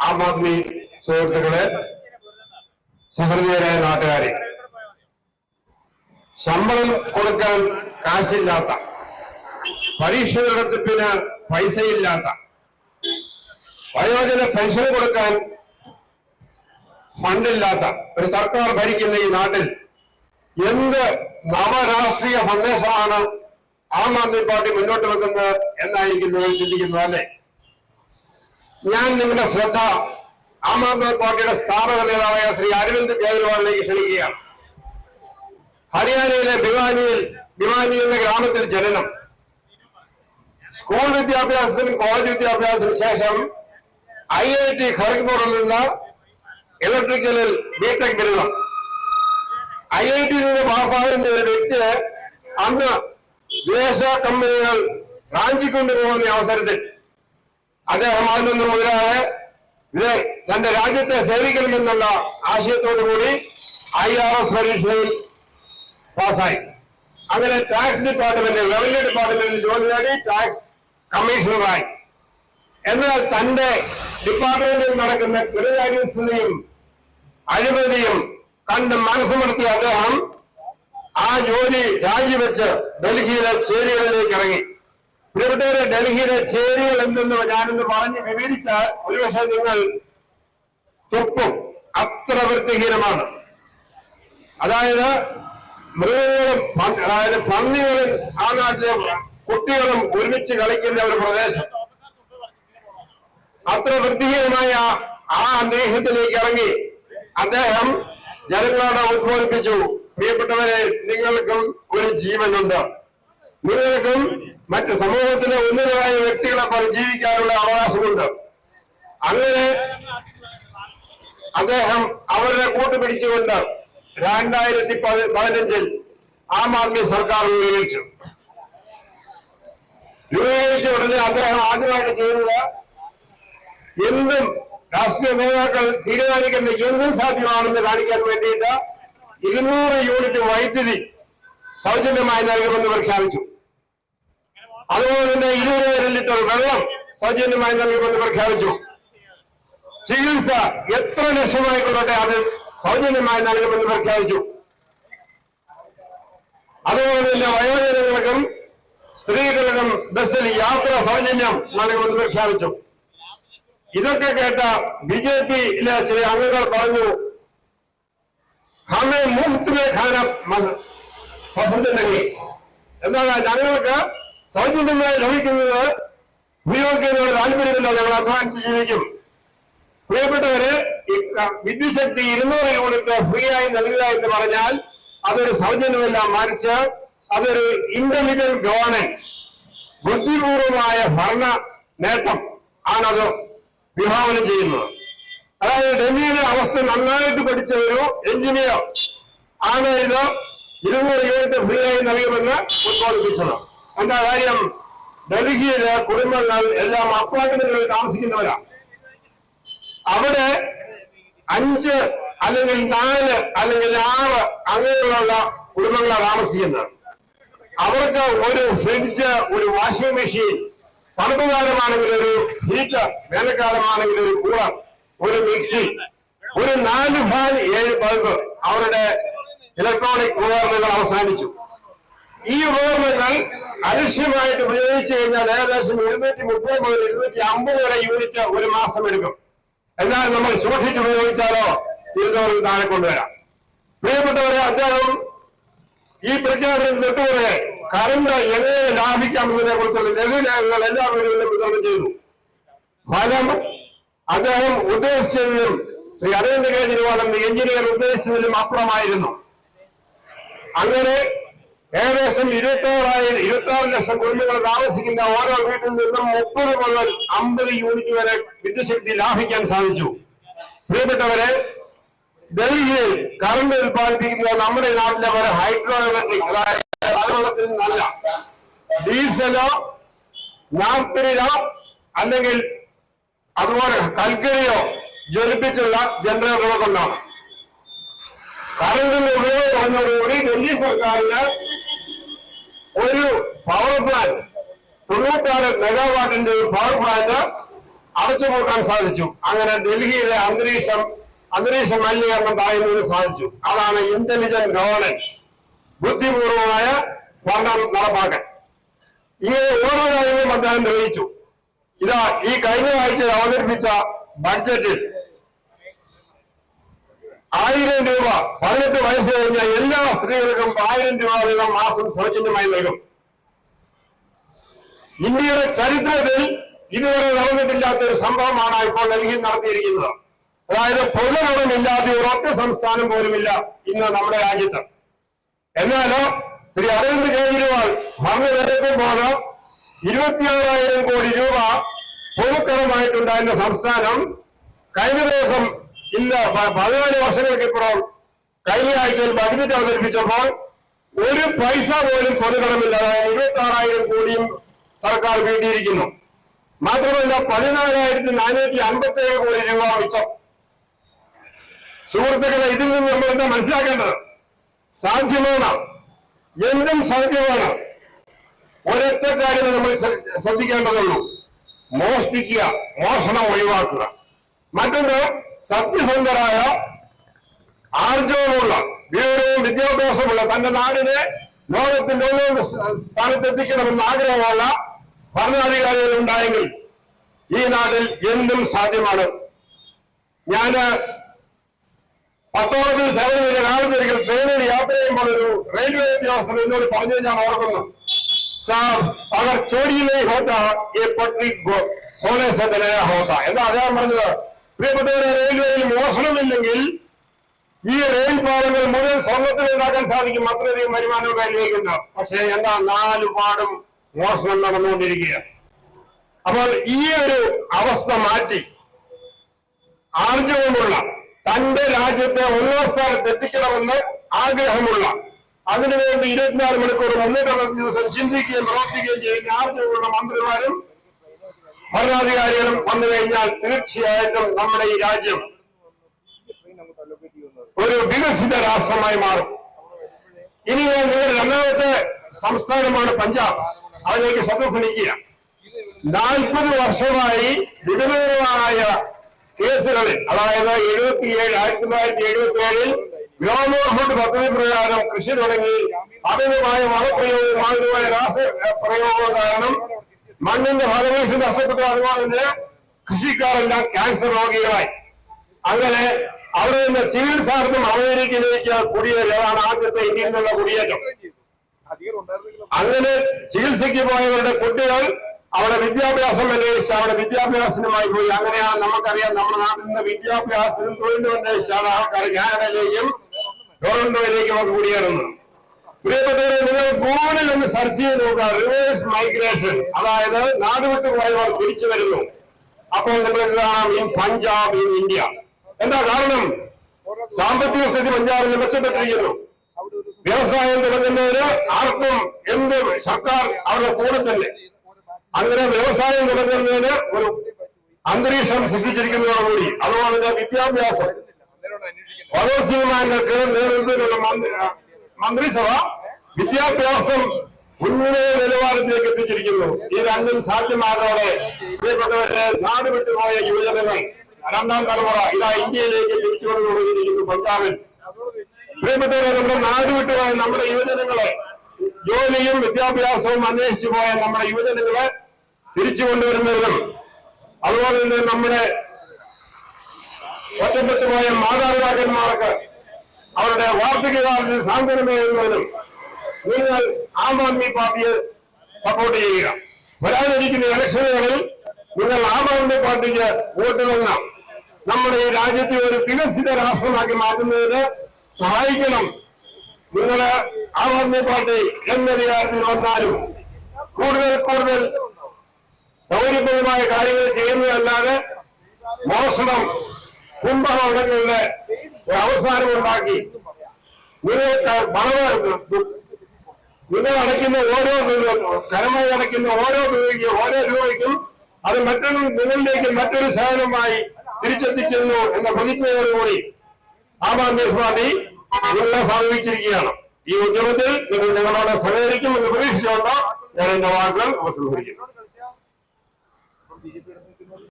ആം ആദ്മി സുഹൃത്തുക്കളെ സഹൃദയരായ നാട്ടുകാരെ ശമ്പളം കൊടുക്കാൻ കാശില്ലാത്ത പരീക്ഷ നടത്തിപ്പിന് പൈസയില്ലാത്ത വയോജന പെൻഷൻ കൊടുക്കാൻ ഫണ്ടില്ലാത്ത ഒരു സർക്കാർ ഭരിക്കുന്ന ഈ നാട്ടിൽ എന്ത് നവരാഷ്ട്രീയ സന്ദേശമാണ് ആം ആദ്മി പാർട്ടി മുന്നോട്ട് വെക്കുന്നത് എന്നായിരിക്കും നിങ്ങൾ ചിന്തിക്കുന്നത് അല്ലേ? ഞാൻ നിങ്ങളുടെ ശ്രദ്ധ ആം ആദ്മി പാർട്ടിയുടെ സ്ഥാപക നേതാവായ ശ്രീ അരവിന്ദ് കേജ്രിവാളിലേക്ക് ക്ഷണിക്കുകയാണ് ഹരിയാനയിലെ ഭിവാനിയിൽ ഭിവാനി എന്ന ഗ്രാമത്തിൽ ജനനം സ്കൂൾ വിദ്യാഭ്യാസത്തിനും കോളേജ് വിദ്യാഭ്യാസത്തിനും ശേഷം ഐ ഐ ടി ഖർഗ്പൂരിൽ നിന്ന് ഇലക്ട്രിക്കലിൽ ബിടെക് ബിരുദം ഐ ഐ ടിയിൽ നിന്ന് പാസ്സാകുന്ന ഒരു വ്യക്തി അന്ന് വിദേശ കമ്പനികൾ റാഞ്ചിക്കൊണ്ടുപോകുന്ന അവസരത്തിൽ അദ്ദേഹം അതിൽ നിന്ന് മുതലായ ഇത് തന്റെ രാജ്യത്തെ സേവിക്കണമെന്നുള്ള ആശയത്തോടു കൂടി ഐ ആർ എസ് പരീക്ഷയിൽ പാസ്സായി. അങ്ങനെ ടാക്സ് ഡിപ്പാർട്ട്മെന്റ് റവന്യൂ ഡിപ്പാർട്ട്മെന്റിൽ ജോലി നേടി ടാക്സ് കമ്മീഷണറായി എന്നാൽ തന്റെ ഡിപ്പാർട്ട്മെന്റിൽ നടക്കുന്ന കൃതകാര്യസ്ഥതയും അഴിമതിയും കണ്ട് മനസ്സുമർത്തിയ അദ്ദേഹം ആ ജോലി രാജിവെച്ച് ഡൽഹിയിലെ ചേരികളിലേക്ക് ഇറങ്ങി. പ്രിയപ്പെട്ടവരെ ഡൽഹിയിലെ ചേരികൾ എന്തെന്ന് ഞാനൊന്ന് പറഞ്ഞ് വിവരിച്ചാൽ ഒരുപക്ഷെ നിങ്ങൾ തുപ്പും അത്ര വൃത്തിഹീനമാണ്. അതായത് മൃഗങ്ങളും അതായത് പന്നികളും ആ നാട്ടിലെ കുട്ടികളും ഒരുമിച്ച് കളിക്കുന്ന ഒരു പ്രദേശം. അത്ര വൃത്തിഹീനമായ ആ അന്തരീക്ഷത്തിലേക്ക് ഇറങ്ങി അദ്ദേഹം ജനങ്ങളോട് ഉദ്ബോധിപ്പിച്ചു. പ്രിയപ്പെട്ടവരെ നിങ്ങൾക്കും ഒരു ജീവനുണ്ട്. നിങ്ങൾക്കും മറ്റ് സമൂഹത്തിലെ ഉന്നതരായ വ്യക്തികളെ പോലെ ജീവിക്കാനുള്ള അവകാശമുണ്ട്. അങ്ങനെ അദ്ദേഹം അവരെ കൂട്ടുപിടിച്ചുകൊണ്ട് രണ്ടായിരത്തി പതി- പതിനഞ്ചിൽ ആം ആദ്മി സർക്കാർ രൂപീകരിച്ചു. രൂപീകരിച്ച ഉടനെ അദ്ദേഹം ആദ്യമായിട്ട് ചെയ്തത് എന്തും രാഷ്ട്രീയ നേതാക്കൾ തീരുമാനിക്കുന്ന എന്തും സാധ്യമാണെന്ന് കാണിക്കാൻ വേണ്ടിയിട്ട് ഇരുന്നൂറ് യൂണിറ്റ് വൈദ്യുതി സൗജന്യമായി നൽകുമെന്ന് പ്രഖ്യാപിച്ചു. അതുപോലെ തന്നെ ഇരുപതിനായിരം ലിറ്റർ വെള്ളം സൗജന്യമായി നൽകുമെന്ന് പ്രഖ്യാപിച്ചു. ചികിത്സ എത്ര ലക്ഷമായിക്കൊള്ളട്ടെ അത് സൗജന്യമായി നൽകുമെന്ന് പ്രഖ്യാപിച്ചു. അതുപോലെ തന്നെ വയോജനങ്ങൾക്കും സ്ത്രീകൾക്കും ബസ്സിൽ യാത്ര സൗജന്യം നൽകുമെന്ന് പ്രഖ്യാപിച്ചു. ഇതൊക്കെ കേട്ട ബി ജെ പിയിലെ ചില അംഗങ്ങൾ പറഞ്ഞു ഹമേ മുഫ്ത് ഖാന പസന്ത് നഹി എന്നാൽ ഞങ്ങൾക്ക് സൗജന്യമായി ലഭിക്കുന്നത് ഉപയോഗിക്കുന്നതിനോട് താല്പര്യമില്ല ഞങ്ങൾ അധ്വാനിച്ച് ജീവിക്കും. പ്രിയപ്പെട്ടവര് വിദ്യുശക്തി ഇരുന്നൂറ് യൂണിറ്റ് ഫ്രീ ആയി നൽകുക എന്ന് പറഞ്ഞാൽ അതൊരു സൗജന്യമല്ല മറിച്ച് അതൊരു ഇന്റലിജന്റ് ഗവേണൻസ് ബുദ്ധിപൂർവമായ ഭരണ നേട്ടം ആണത് വിഭാവനം ചെയ്യുന്നത്. അതായത് ഡൽഹിയിലെ അവസ്ഥ നന്നായിട്ട് പഠിച്ച ഒരു എഞ്ചിനീയർ ആണ് ഇത്. ഇരുന്നൂറ് യൂണിറ്റ് ഫ്രീ ആയി നൽകുമെന്ന് ഉദ്ബോധിപ്പിച്ചത്. എന്താ കാര്യം ഡൽഹിയിലെ കുടുംബങ്ങൾ എല്ലാം അപ്പാർട്ട്മെന്റുകളിൽ താമസിക്കുന്നവരാണ് അവിടെ അഞ്ച് അല്ലെങ്കിൽ നാല് അല്ലെങ്കിൽ ആറ് അങ്ങനെയുള്ള കുടുംബങ്ങളാണ് താമസിക്കുന്നത്. അവർക്ക് ഒരു ഫ്രിഡ്ജ് ഒരു വാഷിംഗ് മെഷീൻ തണുപ്പ് കാലമാണെങ്കിൽ ഒരു ഹീറ്റർ വേനൽക്കാലമാണെങ്കിൽ ഒരു കൂളർ ഒരു മിക്സി ഒരു നാല് ഫാൻ ഏഴ് ബൾബ് അവരുടെ ഇലക്ട്രോണിക് ഉപകരണങ്ങൾ അവസാനിച്ചു. ഈ ഉപകരണങ്ങൾ അലക്ഷ്യമായിട്ട് ഉപയോഗിച്ചു കഴിഞ്ഞാൽ ഏകദേശം ഇരുന്നൂറ്റി മുപ്പത് മുതൽ ഇരുന്നൂറ്റി അമ്പത് വരെ യൂണിറ്റ് ഒരു മാസം എടുക്കും. എന്നാൽ നമ്മൾ സൂക്ഷിച്ച് ഉപയോഗിച്ചാലോ? ഇരുന്നൂറിൽ താഴെ കൊണ്ടുവരാം. പ്രിയപ്പെട്ടവരെ അദ്ദേഹം ഈ പ്രഖ്യാപനം തൊട്ടുപുറകെ കറണ്ട് എങ്ങനെ ലാഭിക്കാമെന്നതിനെ കുറിച്ചുള്ള ലഘുലേഖകൾ എല്ലാ വീടുകളിലും വിതരണം ചെയ്തു. ഫലം അദ്ദേഹം ഉദ്ദേശിച്ചതിലും ശ്രീ അരവിന്ദ് കെജ്രിവാൾ എന്ന എഞ്ചിനീയർ ഉദ്ദേശിച്ചതിലും അപ്പുറമായിരുന്നു. അങ്ങനെ ഏകദേശം ഇരുപത്തോറായിരം ഇരുപത്തി ആറ് ലക്ഷം കുടുംബങ്ങൾ താമസിക്കുന്ന ഓരോ വീട്ടിൽ നിന്നും മുപ്പത് മുതൽ അമ്പത് യൂണിറ്റ് വരെ വിദ്യുശക്തി ലാഭിക്കാൻ സാധിച്ചു. പ്രിയപ്പെട്ടവരെ ഡൽഹിയിൽ കറണ്ട് ഉൽപ്പാദിപ്പിക്കുന്ന നമ്മുടെ നാട്ടിലെ ഒരു ഹൈഡ്രോ ഇലക്ട്രിക് അതായത് നല്ല ഡീസലോ നാർത്തരിലോ അല്ലെങ്കിൽ അതുപോലെ കൽക്കരിയോ ജ്വലിപ്പിച്ചുള്ള ജനറേറ്ററുകൾ കൊണ്ടാണ് കറണ്ടിന്റെ ഉപയോഗം വന്നതോടുകൂടി ഡൽഹി സർക്കാരിന് ഒരു പവർ പ്ലാന്റ് തൊണ്ണൂറ്റാറ് മെഗാവാട്ടിന്റെ ഒരു പവർ പ്ലാന്റ് അടച്ചുപൂട്ടാൻ സാധിച്ചു. അങ്ങനെ ഡൽഹിയിലെ അന്തരീക്ഷം അന്തരീക്ഷ മലിനീകരണം തടയുന്നതിന് സാധിച്ചു. അതാണ് ഇന്റലിജന്റ് ഗവേണൻസ് ബുദ്ധിപൂർവമായ ഭരണം നടപ്പാക്കൽ. ഇങ്ങനെ ഓരോ കാര്യങ്ങളും അദ്ദേഹം നിർവഹിച്ചു. ഇതാ ഈ കഴിഞ്ഞ ആഴ്ച അവതരിപ്പിച്ച ബഡ്ജറ്റിൽ ആയിരം രൂപ. പതിനെട്ട് വയസ്സ് കഴിഞ്ഞ എല്ലാ സ്ത്രീകൾക്കും ആയിരം രൂപ വീതം മാസം സൗജന്യമായി നൽകും. ഇന്ത്യയുടെ ചരിത്രത്തിൽ ഇതുവരെ നടന്നിട്ടില്ലാത്ത ഒരു സംഭവമാണ് ഇപ്പോൾ ഡൽഹിയിൽ നടത്തിയിരിക്കുന്നത്. അതായത് പൊതുനടമില്ലാതെ ഒരൊറ്റ സംസ്ഥാനം പോലുമില്ല ഇന്ന് നമ്മുടെ രാജ്യത്ത്. എന്നാലോ ശ്രീ അരവിന്ദ് കെജ്രിവാൾ ഭരണനിരക്കുമ്പോൾ ഇരുപത്തിയാറായിരം കോടി രൂപ പൊതുക്കടമായിട്ടുണ്ടായിരുന്ന സംസ്ഥാനം കഴിഞ്ഞ ദിവസം ഇന്ന് പതിനാല് വർഷങ്ങൾക്കിപ്പുറം കഴിഞ്ഞ ആഴ്ചയിൽ ബഡ്ജറ്റ് അവതരിപ്പിച്ചപ്പോൾ ഒരു പൈസ പോലും പൊതുകടമില്ല അതായത് ഇരുപത്തി ആറായിരം കോടിയും സർക്കാർ വീട്ടിയിരിക്കുന്നു. മാത്രമല്ല പതിനാലായിരത്തി നാനൂറ്റി അൻപത്തി ഏഴ് കോടി രൂപ മിച്ചം. സുഹൃത്തുക്കളെ ഇതിൽ നിന്ന് നമ്മൾ എന്താ മനസ്സിലാക്കേണ്ടത്? സാധ്യമാണ്? എന്തും സാധ്യമാണ്? ഒരൊറ്റ കാര്യം നമ്മൾ ശ്ര- ശ്രദ്ധിക്കേണ്ടതുള്ളൂ മോഷ്ടിക്കുക മോഷണം ഒഴിവാക്കുക. മറ്റൊന്ന് സത്യസന്ധരായ ആർജവമുള്ള വിവരവും വിദ്യാഭ്യാസമുള്ള തന്റെ നാടിനെ ലോകത്തിന്റെ ഒന്നോ സ്ഥാനത്തെത്തിക്കണമെന്ന് ആഗ്രഹമുള്ള ഭരണാധികാരികൾ ഉണ്ടായെങ്കിൽ ഈ നാട്ടിൽ എന്തും സാധ്യമാണ്. ഞാൻ പത്തോളത്തിൽ സേവനം ചെയ്ത കാലത്ത് ഒരിക്കൽ ട്രെയിനിൽ യാത്ര ചെയ്യുമ്പോൾ ഒരു റെയിൽവേ ഉദ്യോഗസ്ഥർ എന്നോട് പറഞ്ഞു ഞാൻ ഓർക്കുന്നു സാർ അവർ ചോടിയിലേ ഹോട്ട ഈ പട്ടി സോനെ സെന്ററിലെ ഹോട്ട എന്താ അദ്ദേഹം പറഞ്ഞത്? പ്രിയപ്പെട്ടവരെ റെയിൽവേയിൽ മോഷണമില്ലെങ്കിൽ ഈ റെയിൽ പാലങ്ങൾ മുഴുവൻ സ്വർണത്തിൽ ഉണ്ടാക്കാൻ സാധിക്കും. അത്രയധികം വരുമാനം റെയിൽവേക്കുണ്ട് പക്ഷേ എന്താ നാലു പാടും മോഷണം നടന്നുകൊണ്ടിരിക്കുക അപ്പോൾ ഈ ഒരു അവസ്ഥ മാറ്റി ആർജവമുള്ള തന്റെ രാജ്യത്തെ ഒന്നാം സ്ഥാനത്ത് എത്തിക്കണമെന്ന് ആഗ്രഹമുള്ള അതിനുവേണ്ടി ഇരുപത്തിനാല് മണിക്കൂർ മുന്നേറ്റം ദിവസം ചിന്തിക്കുകയും പ്രവർത്തിക്കുകയും ചെയ്യുന്ന ആർജവമുള്ള മന്ത്രിമാരും ഭരണാധികാരികളും വന്നു കഴിഞ്ഞാൽ തീർച്ചയായിട്ടും നമ്മുടെ ഈ രാജ്യം ഒരു വികസിത രാഷ്ട്രമായി മാറും. ഇനി നിങ്ങളുടെ രണ്ടാമത്തെ സംസ്ഥാനമാണ് പഞ്ചാബ്. അതിലേക്ക് ക്ഷണിക്കുക നാൽപ്പത് വർഷമായി വിവിധങ്ങളായ കേസുകളിൽ അതായത് എഴുപത്തിയേഴ് ആയിരത്തി തൊള്ളായിരത്തി എഴുപത്തി ഏഴിൽ ഗ്രാമോർഫുഡ് പദ്ധതി പ്രകാരം കൃഷി തുടങ്ങി അമിതമായ വളപ്രയോഗവും അമിതമായ രാസ പ്രയോഗവും കാരണം മണ്ണിന്റെ ഫലഭൂഷി നഷ്ടപ്പെട്ടു അതുപോലെ തന്നെ കൃഷിക്കാരെല്ലാം ക്യാൻസർ രോഗികളായി. അങ്ങനെ അവിടെ നിന്ന് ചികിത്സാർത്ഥം അമേരിക്കയിലേക്ക് കുടിയേറി അതാണ് ആദ്യത്തെ ഇന്ത്യയിൽ നിന്നുള്ള കുടിയേറ്റം. അങ്ങനെ ചികിത്സയ്ക്ക് പോയവരുടെ കുട്ടികൾ അവിടെ വിദ്യാഭ്യാസം അന്വേഷിച്ച് അവിടെ വിദ്യാഭ്യാസത്തിനുമായി പോയി. അങ്ങനെയാണ് നമുക്കറിയാം നമ്മുടെ നാട്ടിൽ നിന്ന് വിദ്യാഭ്യാസത്തിനും തൊഴിലും അന്വേഷിച്ചാണ് ആൾക്കാർ കാനഡയിലേക്കും ടൊറന്റോയിലേക്കും ഒക്കെ കുടിയേറുന്നത്. പ്രിയപ്പെട്ടവരെ നിങ്ങൾ ഗൂഗിളിൽ ഒന്ന് സെർച്ച് ചെയ്ത് നോക്കുക. റിവേഴ്സ് മൈഗ്രേഷൻ അതായത് നാടുവിട്ട് പോയവർ തിരിച്ചു വരുന്നു. അപ്പോൾ നിങ്ങൾക്ക് കാണാം ഇൻ പഞ്ചാബ് ഇൻ ഇന്ത്യ എന്താ കാരണം? സാമ്പത്തിക സ്ഥിതി പഞ്ചാബിൽ മെച്ചപ്പെട്ടിരിക്കുന്നു. വ്യവസായം തുടങ്ങുന്നവര് ആർക്കും എന്ത് സർക്കാർ അവരുടെ കൂടെ തന്നെ. അങ്ങനെ വ്യവസായം തുടങ്ങുന്നതിന് ഒരു അന്തരീക്ഷം സൃഷ്ടിച്ചിരിക്കുന്നതോടുകൂടി അതുപോലെ വിദ്യാഭ്യാസം. വധോസിമാങ്ങൾക്ക് നേതൃത്വത്തിലുള്ള മന്ത്രി മന്ത്രിസഭ വിദ്യാഭ്യാസം ഉന്നത നിലവാരത്തിലേക്ക് എത്തിച്ചിരിക്കുന്നു. ഈ രണ്ടും സാധ്യമാകാതെ പ്രിയപ്പെട്ടവരെ നാട് വിട്ടുപോയ യുവജനങ്ങൾ രണ്ടാം തലമുറ ഇതാ ഇന്ത്യയിലേക്ക് തിരിച്ചു തുടങ്ങിയിരിക്കുന്നു പഞ്ചാബിൽ. പ്രിയപ്പെട്ടവരെ നമ്മുടെ നാട് വിട്ടുപോയ നമ്മുടെ യുവജനങ്ങളെ ജോലിയും വിദ്യാഭ്യാസവും അന്വേഷിച്ചു പോയ നമ്മുടെ യുവജനങ്ങളെ തിരിച്ചു കൊണ്ടുവരുന്നതിനും അതുപോലെ തന്നെ നമ്മുടെ ഒറ്റപ്പെട്ടു പോയ മാതാപിതാക്കന്മാർക്ക് അവരുടെ വാർദ്ധക്യകാലത്ത് സാന്ത്വനമേകുന്നതിനും നിങ്ങൾ ആം ആദ്മി പാർട്ടിയെ സപ്പോർട്ട് ചെയ്യുക. വരാനിരിക്കുന്ന ഇലക്ഷനുകളിൽ നിങ്ങൾ ആം ആദ്മി പാർട്ടിക്ക് വോട്ട് നൽകണം. നമ്മുടെ ഈ രാജ്യത്തെ ഒരു വികസിത രാഷ്ട്രമാക്കി മാറ്റുന്നതിന് സഹായിക്കണം. നിങ്ങൾ ആം ആദ്മി പാർട്ടി എന്നധികാരത്തിൽ വന്നാലും കൂടുതൽ കൂടുതൽ സൗകര്യപ്രദമായ കാര്യങ്ങൾ ചെയ്യുന്നതല്ലാതെ മോഷണം കുംഭകോണങ്ങളുടെ ഒരു അവസാനമുണ്ടാക്കി നിങ്ങൾക്ക് പണം നിങ്ങൾ അടയ്ക്കുന്ന ഓരോ കരമായി അടയ്ക്കുന്ന ഓരോ രൂപയ്ക്കും ഓരോ രൂപയ്ക്കും അത് മറ്റൊരു നിങ്ങളിലേക്ക് മറ്റൊരു സേവനമായി തിരിച്ചെത്തിക്കുന്നു എന്ന പ്രതിജ്ഞയോടുകൂടി ആം ആദ്മി പാർട്ടി നിങ്ങളെ സമീപിച്ചിരിക്കുകയാണ്. ഈ ഉദ്യമത്തിൽ നിങ്ങൾ നിങ്ങളോട് സഹകരിക്കും എന്ന് പ്രതീക്ഷിച്ചുകൊണ്ട് ഞാൻ എന്റെ വാക്കുകൾ ഉപസംഹരിക്കുന്നു